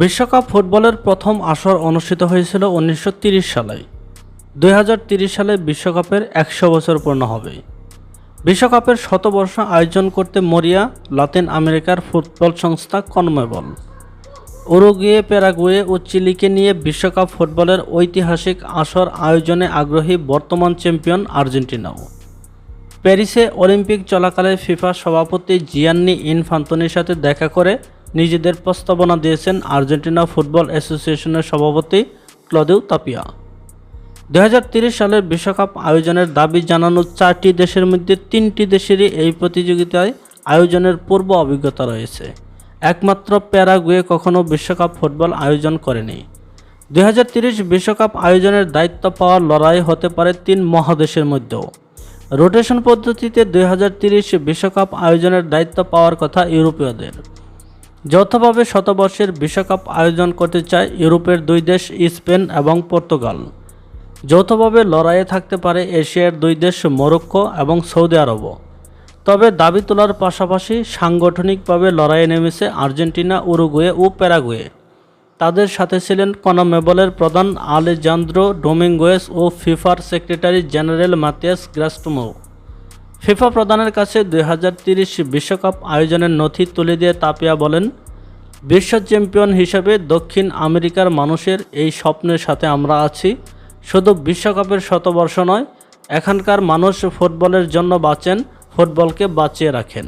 বিশ্বকাপ ফুটবলের প্রথম আসর অনুষ্ঠিত হয়েছিল উনিশশো সালে। দুই সালে বিশ্বকাপের একশো বছর পূর্ণ হবে। বিশ্বকাপের শতবর্ষ আয়োজন করতে মরিয়া, লাতিন আমেরিকার ফুটবল সংস্থা কনমেবল। উরুগুয়ে প্যারাগুয়ে ও চিলিকে নিয়ে বিশ্বকাপ ফুটবলের ঐতিহাসিক আসর আয়োজনে আগ্রহী বর্তমান চ্যাম্পিয়ন আর্জেন্টিনাও। প্যারিসে অলিম্পিক চলাকালে ফিফা সভাপতি জিয়ান্নি ইনফান্তনির সাথে দেখা করে নিজেদের প্রস্তাবনা দিয়েছেন আর্জেন্টিনা ফুটবল অ্যাসোসিয়েশনের সভাপতি ক্লদেউ তাপিয়া। দু সালের বিশ্বকাপ আয়োজনের দাবি জানানো চারটি দেশের মধ্যে তিনটি দেশেরই এই প্রতিযোগিতায় আয়োজনের পূর্ব অভিজ্ঞতা রয়েছে। একমাত্র প্যারাগুয়ে কখনো বিশ্বকাপ ফুটবল আয়োজন করেনি। দুই বিশ্বকাপ আয়োজনের দায়িত্ব পাওয়ার লড়াই হতে পারে তিন মহাদেশের মধ্যেও। রোটেশন পদ্ধতিতে দুই বিশ্বকাপ আয়োজনের দায়িত্ব পাওয়ার কথা ইউরোপীয়দের। যৌথভাবে শতবর্ষের বিশ্বকাপ আয়োজন করতে চায় ইউরোপের দুই দেশ, স্পেন এবং পর্তুগাল। যৌথভাবে লড়াইয়ে থাকতে পারে এশিয়ার দুই দেশ, মরক্কো এবং সৌদি আরবও। তবে দাবি তোলার পাশাপাশি সাংগঠনিকভাবে লড়াইয়ে নেমেছে আর্জেন্টিনা, উরুগুয়ে ও প্যারাগুয়ে। তাদের সাথে ছিলেন কনমেবলের প্রধান আলেজান্দ্রো ডোমিঙ্গোয়েস ও ফিফার secretary general Matias Grafstrom FIFA প্রধানের কাছে দুই বিশ্বকাপ আয়োজনের নথি তুলে দিয়ে তাপিয়া বলেন বিশ্ব চ্যাম্পিয়ন হিসেবে দক্ষিণ আমেরিকার মানুষের এই স্বপ্নের সাথে আমরা আছি। শুধু বিশ্বকাপের শতবর্ষ নয়, এখানকার মানুষ ফুটবলের জন্য বাঁচেন, ফুটবলকে বাঁচিয়ে রাখেন।